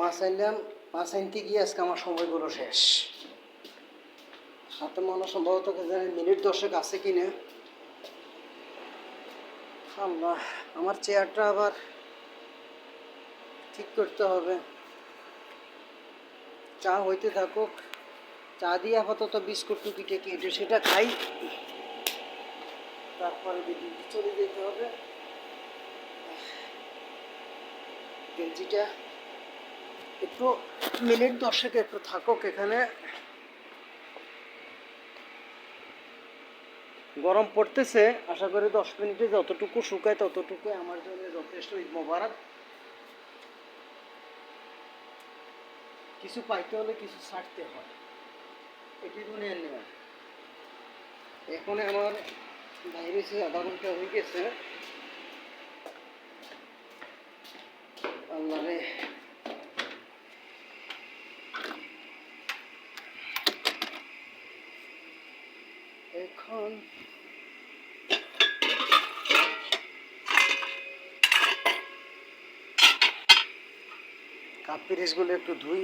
মাছ আনলাম মাছ আনতে গিয়ে আজকে আমার সময়গুলো শেষ। হাতে মনে সম্ভবত জানি মিনিট দশেক আছে কি না আল্লাহ, আমার চেয়ারটা আবার ঠিক করতে হবে। চা হইতে থাকুক, চা দিয়ে আপাতত বিস্কুট টুকিটে কেটে সেটা খাই। তারপরে চলে যেতে হবে। গেঞ্জিটা একটু মিনিট দশেক একটু থাকুক এখানে। গরম পড়তেছে, আশা করি দশ মিনিটে যতটুকু শুকায় ততটুকু আমার জন্য যথেষ্ট মোবারক। কিছু পাইতে হলে কিছু ছাড়তে হয়। এটি নিয়ম এখন আমার বাইরে সে আধা ঘণ্টা হয়ে গেছে। আল্লাহ এখন কাপ পিরিসগুলো একটু ধুই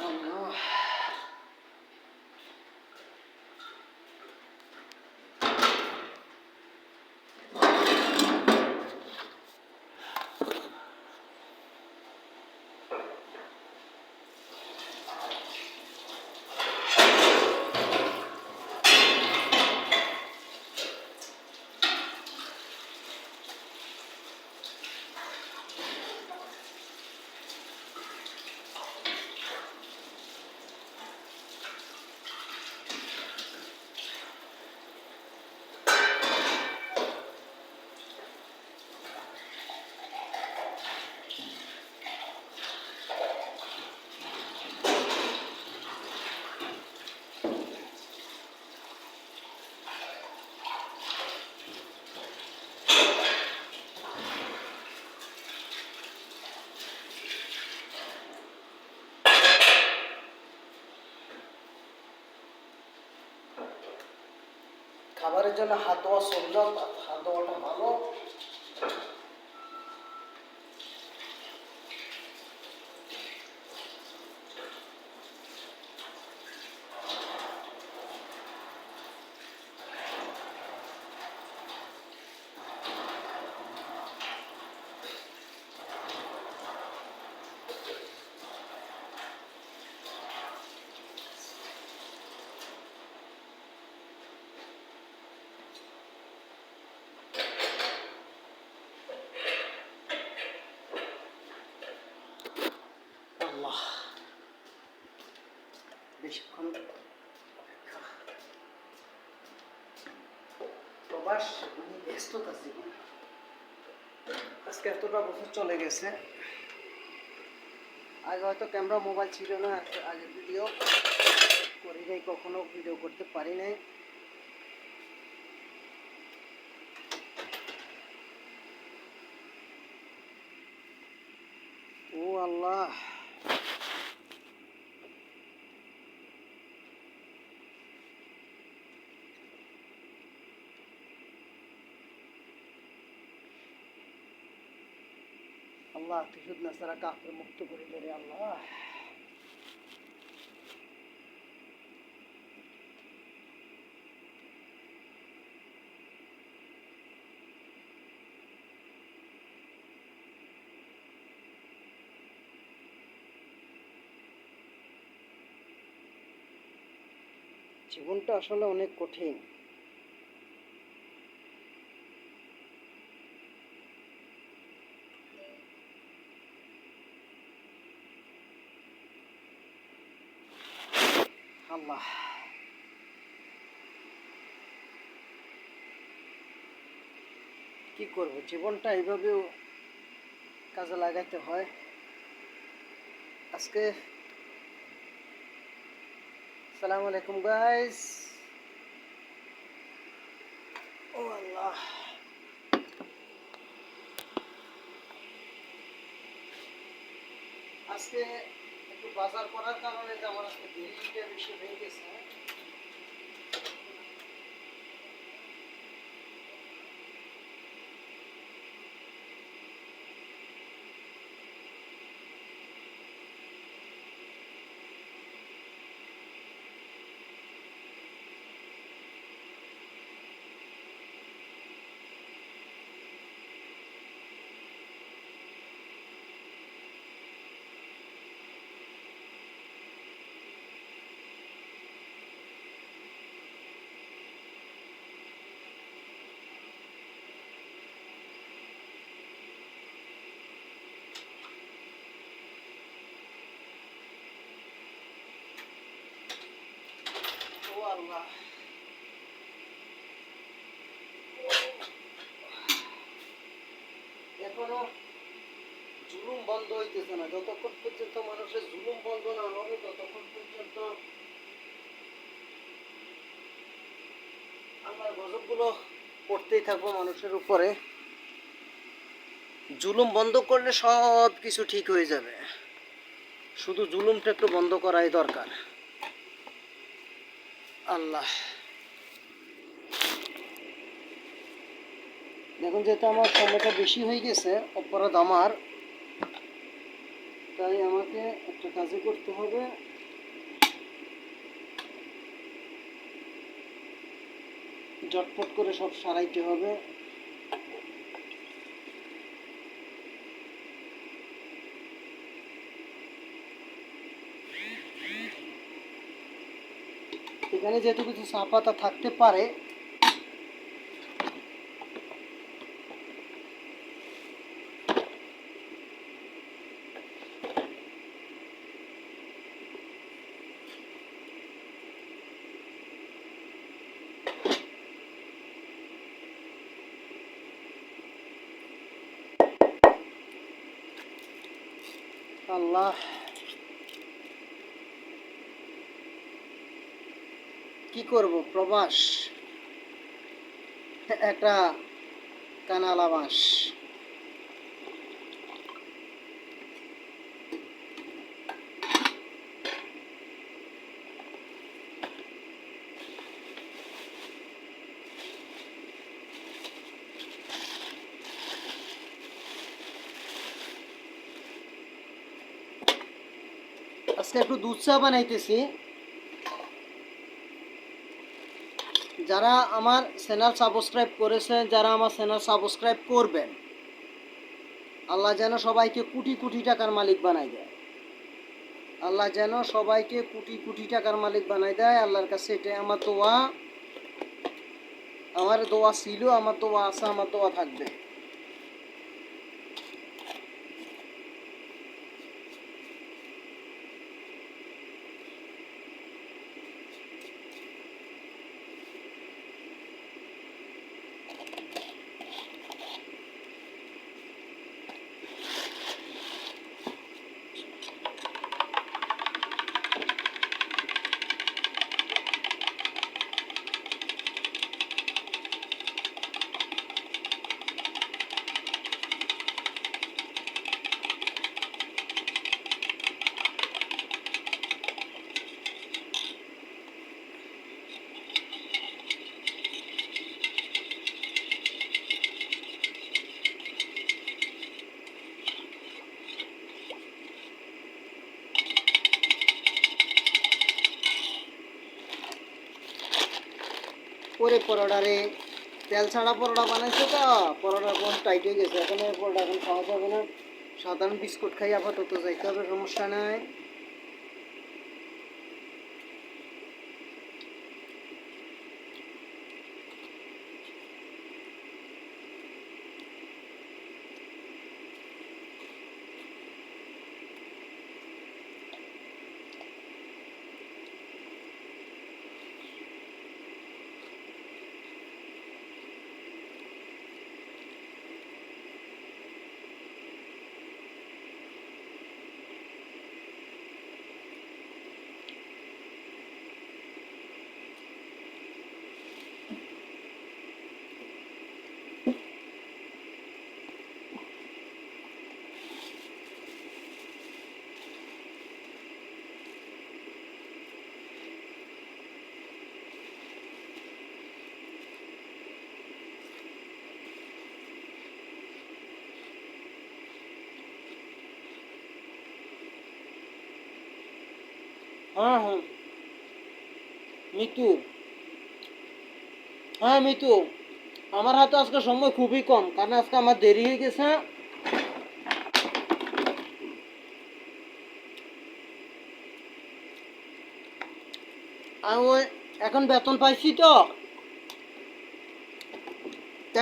আল্লাহ খাবারের জন্য হাত ধোয়া সুন্দর হাত ধোয়াটা ভালো আল্লাহ বেশিক্ষণ প্রবাস মানে ব্যস্ততা জীবন। আজকে এতটা বছর চলে গেছে। আগে হয়তো ক্যামেরা মোবাইল ছিল না আগে ভিডিও করি নাই, কখনো ভিডিও করতে পারি নাই। ও আল্লাহ! আল্লাহ শুধু না সারা কাপড় মুক্ত করে দে রে আল্লাহ। জীবনটা আসলে অনেক কঠিন। আল্লাহ কি করব? জীবনটা এইভাবেও কাজে লাগাইতে হয়। আজকে সালাম আলাইকুম গাইস ও আল্লাহ। আজকে বাজার করার কারণে যে আমার আজকে দেরিটা বেশি হয়ে গেছে আল্লাহ। এখনও জুলুম বন্ধ হইতেছে না। যতক্ষণ পর্যন্ত মানুষের জুলুম বন্ধ না হবে, ততক্ষণ পর্যন্ত আমার গজবগুলো পড়তেই থাকব মানুষের উপরে। জুলুম বন্ধ করলে সব কিছু ঠিক হয়ে যাবে। শুধু জুলুমটা একটু বন্ধ করাই দরকার। আল্লাহ। দেখুন, যেহেতু আমার সময়টা বেশি হয়ে গেছে, অপরাধ আমার, তাই আমাকে একটা কাজে করতে হবে। জটপট করে সব সারাইতে হবে। এখানে যেহেতু কিছু চা পাতা থাকতে পারে আল্লাহ কি করব? প্রবাস। একটা কানালা বাস আজকে একটু দুধ চা বানাইতেছি। যারা আমার চ্যানেল সাবস্ক্রাইব করেছেন যারা আমার চ্যানেল সাবস্ক্রাইব করবেন, আল্লাহ যেন সবাইকে কোটি কোটি টাকার মালিক বানাই দেয়। আল্লাহ যেন সবাইকে কোটি কোটি টাকার মালিক বানাই দেয়। আল্লাহর কাছে এটাই আমার দোয়া। আমার দোয়া ছিল, আমার দোয়া আছে, আমার দোয়া থাকবে। পরে পরোটারে তেল ছাড়া পরোটা বানাইছে তো পরোটা কোন টাইট হয়ে গেছে। এখন পরোটা এখন খাওয়া যাবে না। সাধারণ বিস্কুট খাই আপাতত, যাইতে হবে, সমস্যা নাই। হ্যাঁ হ্যাঁ। মিতু। হ্যাঁ মিতু। আমার হাতে আজকে সময় খুবই কম, কারণ আজকে আমার দেরি হয়ে গেছে। এখন বেতন পাইছি তো।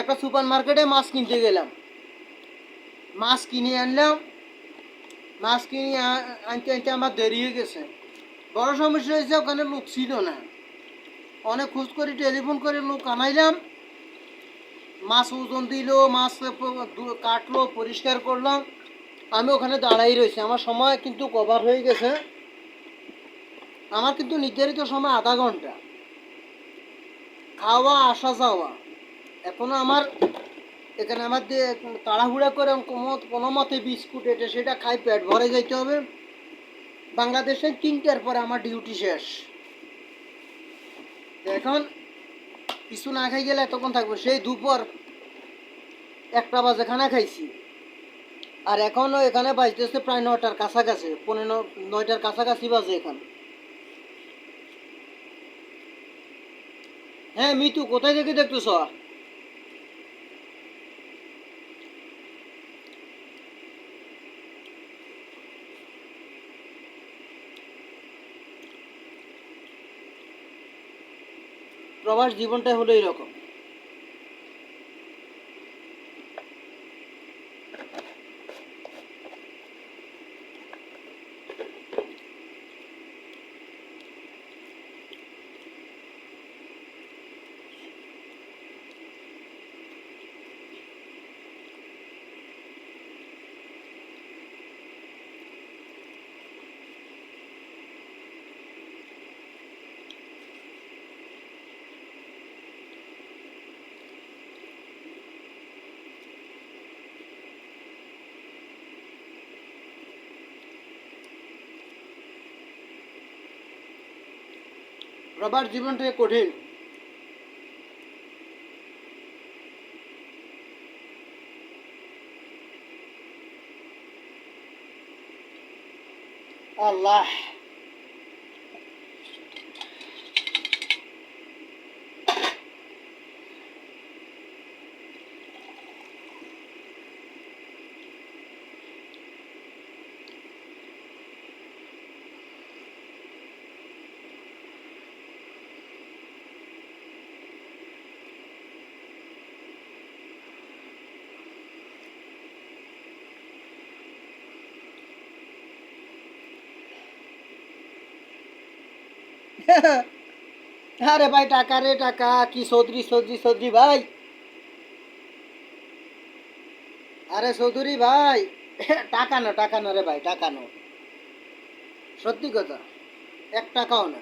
একটা সুপার মার্কেটে মাছ কিনতে গেলাম। মাছ কিনে আনলাম। মাছ কিনে আনতে আনতে আমার দেরি হয়ে গেছে। বড় সমস্যা হয়েছে, ওখানে লোক ছিল না। অনেক খোঁজ করে টেলিফোন করে লোক আনাইলাম। মাছ ওজন দিল, মাছ কাটলো, পরিষ্কার করলাম। আমি ওখানে দাঁড়াই রয়েছি। আমার সময় কিন্তু কভার হয়ে গেছে। আমার কিন্তু নির্ধারিত সময় আধা ঘণ্টা। খাওয়া, আসা, যাওয়া। এখনও আমার এখানে আমার তাড়াহুড়া করে কোনো কোনো মতে বিস্কুট এটা সেটা খাই, পেট ভরে যাইতে হবে। বাংলাদেশে তিনটার পরে আমার ডিউটি শেষ। এখন কিছু না খাই গেলে তখন থাকব। সেই দুপুর একটা বাজে খানা খাইছি। আর এখনও এখানে বাজতেছে প্রায় নয়টার কাছাকাছি, পনেরো, নয়টার কাছাকাছি বাজে এখানে। হ্যাঁ মিতু, কোথায় থেকে দেখতেছ? প্রবাস জীবনটা হলো এরকম। প্রবাস থেকে কঠিন। আল্লাহ। আরে ভাই, টাকা রে টাকা, কি চৌধুরী চৌধুরী চৌধুরী ভাই? আরে চৌধুরী ভাই, টাকা না টাকা না রে ভাই, টাকা না। সত্যি কথা, এক টাকাও না।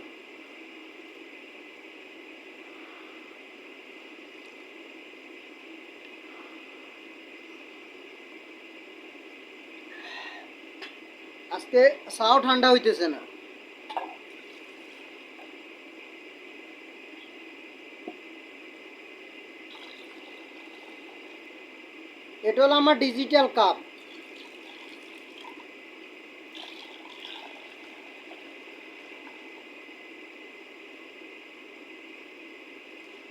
আজকে চাও ঠান্ডা হইতেছে না। এটা হলো আমার ডিজিটাল কাপ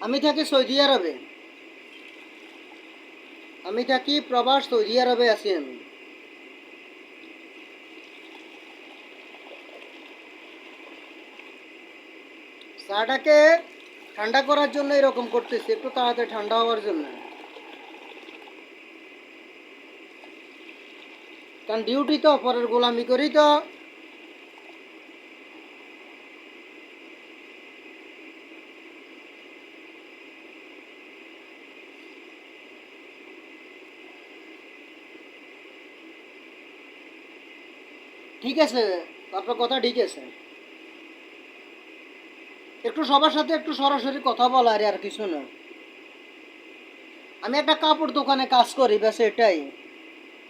আমি থাকি সৌদি আরবে। আমি থাকি প্রবাস সৌদি আরবে আছি আমি। চাটাকে ঠান্ডা করার জন্য এরকম করতেছি, একটু তাড়াতাড়ি ঠান্ডা হওয়ার জন্য। কারণ ডিউটি তো, পরের গোলামি করি তো। ঠিক আছে, আপনার কথা ঠিক আছে। একটু সবার সাথে একটু সরাসরি কথা বলা আর আর কিছু না। আমি একটা কাপড় দোকানে কাজ করি, ব্যাস এটাই।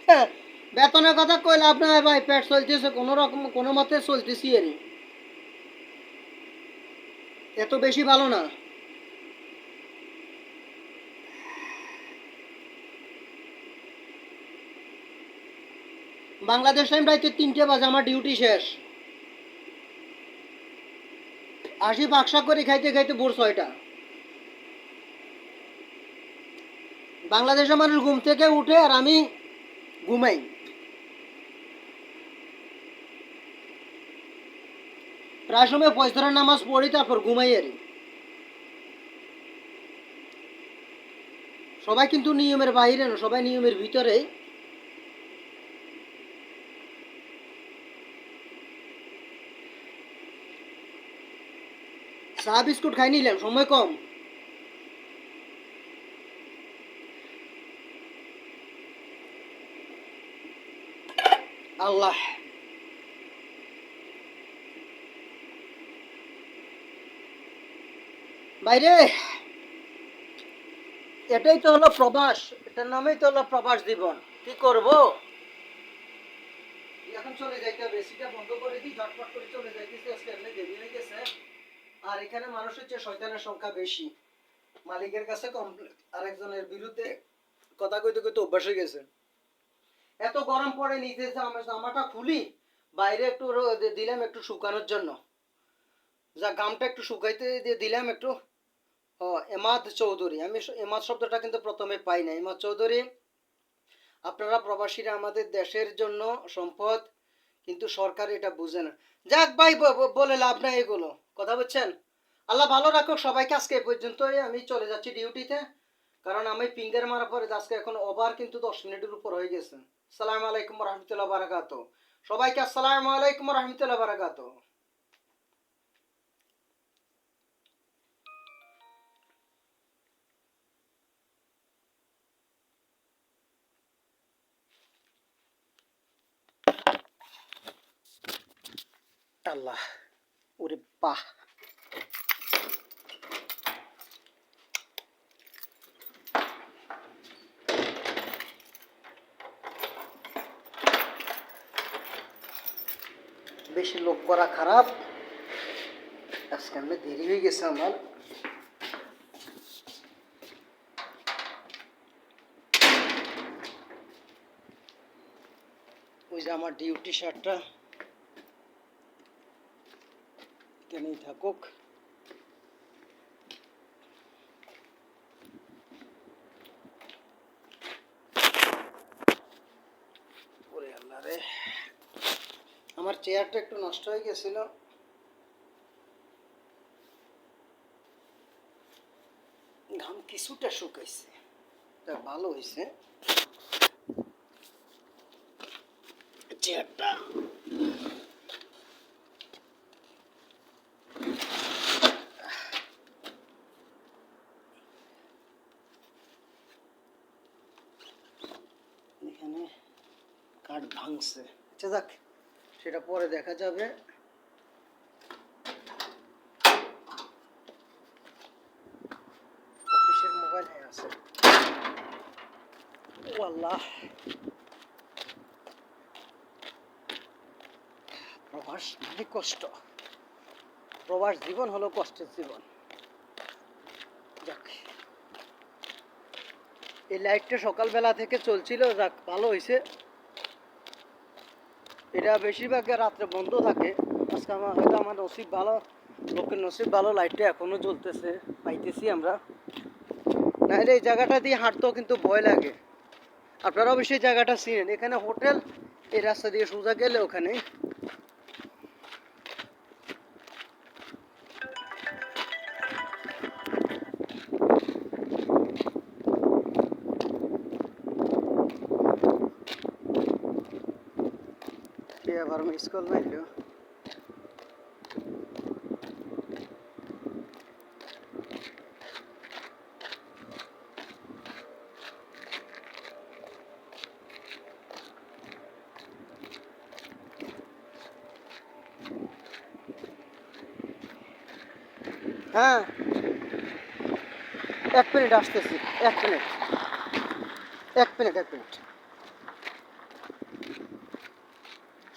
হ্যাঁ বেতনের কথা কই কইলে আপনার ভাই পেট চলতেছে, কোনো রকম, কোনো মতে চলতেছি আরই এত বেশি ভালো না। বাংলাদেশ টাইম রাইতে তিনটে বাজে, আমার ডিউটি শেষ। আসি বাক্সা করে খাইতে খাইতে ভোর ছয়টা। বাংলাদেশের মানুষ ঘুম থেকে উঠে আর আমি ঘুমাই। প্রায় সময় পয়সা নামাজ পড়ি, তারপর ঘুমাই আর সবাই কিন্তু নিয়মের বাইরে না, সবাই নিয়মের ভিতরেই চা, বিস্কুট খাই নিলাম, সময় কম। আল্লাহ। বাইরে। এটাই তো হলো প্রবাস। এটার নামেই তো হলো প্রবাস জীবন। কি করব? এখন চলে যাইতে হবে। এসিটা বন্ধ করে দিই, ঝটপট করে চলে যাইতেছি। আজকে এমনি দেরি হয়ে গেছে। আর এখানে মানুষের চেয়ে শয়তানের সংখ্যা বেশি। মালিকের কাছে আরেকজনের বিরুদ্ধে কথা কইতে কইতে অভ্যাস গেছে। এত গরম পড়ে, নিজে জামা জামাটা খুলি, বাইরে একটু দিলাম একটু শুকানোর জন্য। যা গামটা একটু শুকাইতে দিয়ে দিলাম একটু। ও, এমাদ চৌধুরী। আমি এমাদ শব্দটা কিন্তু প্রথমে পাই না এমাদ চৌধুরী, আপনারা প্রবাসীরা আমাদের দেশের জন্য সম্পদ, কিন্তু সরকার এটা বুঝে না। যাক ভাই বলে লাভ নাই এগুলো। কথা বলছেন আল্লাহ ভালো রাখুক সবাইকে আজকে পর্যন্তই। আমি চলে যাচ্ছি ডিউটিতে, কারণ আমি ফিঙ্গার মারার পরে আজকে এখন ওভার কিন্তু দশ মিনিটের উপর হয়ে গেছে। সালাম আলাইকুম রহমতুল্লাহ বারাকাত সবাইকে আসসালামু আলাইকুম রহমতুল্লাহ বারাকাত আল্লাহ ওরে বাহ বেশি লোক করা খারাপ আজকে আমি দেরি হয়ে গেছে আমার ওই যে আমার ডিউটি শার্টটা এখানেই থাকুক। আমার চেয়ারটা একটু নষ্ট হয়ে গেছিল। ঘাম কিছুটা শুকাইছে। ভালো হয়েছে চেয়ারটা এখানে কাঠ ভাঙছে আচ্ছা যাক, সেটা পরে দেখা যাবে। অফিসের মোবাইল হ্যাঁ আছে আল্লাহ। প্রবাস মানে কষ্ট। প্রবাস জীবন হলো কষ্টের জীবন। যাক। এই লাইটটা সকালবেলা থেকে চলছিল, যাক, ভালো হয়েছে এটা বেশিরভাগ রাত্রে বন্ধ থাকে। আজকে আমার হয়তো আমার নসিব ভালো, লোকের নসিব ভালো লাইটটা এখনও জ্বলতেছে, পাইতেছি আমরা। নাহলে এই জায়গাটা দিয়ে হাঁটতেও কিন্তু ভয় লাগে। আপনারা অবশ্যই জায়গাটা চিনেন। এখানে হোটেল, এই রাস্তা দিয়ে সোজা গেলে ওখানে কে আবার মিস কল মাইলো হ্যাঁ এক মিনিট আসতেছি এক মিনিট এক মিনিট এক মিনিট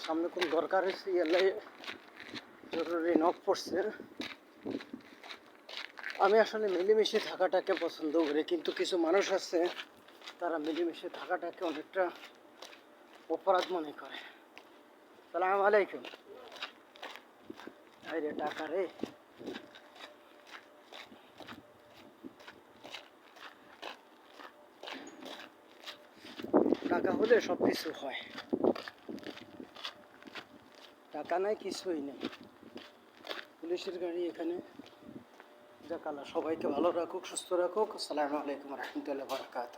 সামনে কোন দরকার হয়েছে এলাই জরুরি নক পড়ছে আমি আসলে মিলেমিশে থাকাটাকে পছন্দ করি, কিন্তু কিছু মানুষ আছে, তারা মিলেমিশে থাকাটাকে অনেকটা অপরাধ মনে করে। সালাম আলাইকুম। আরে, টাকা রে। টাকা হলে সব কিছু হয়। টাকা নাই কিছুই নেই। পুলিশের গাড়ি এখানে। যাক সবাইকে ভালো রাখুক, সুস্থ রাখুক। আসসালামু আলাইকুম রহমতুল্লাহ বারকাত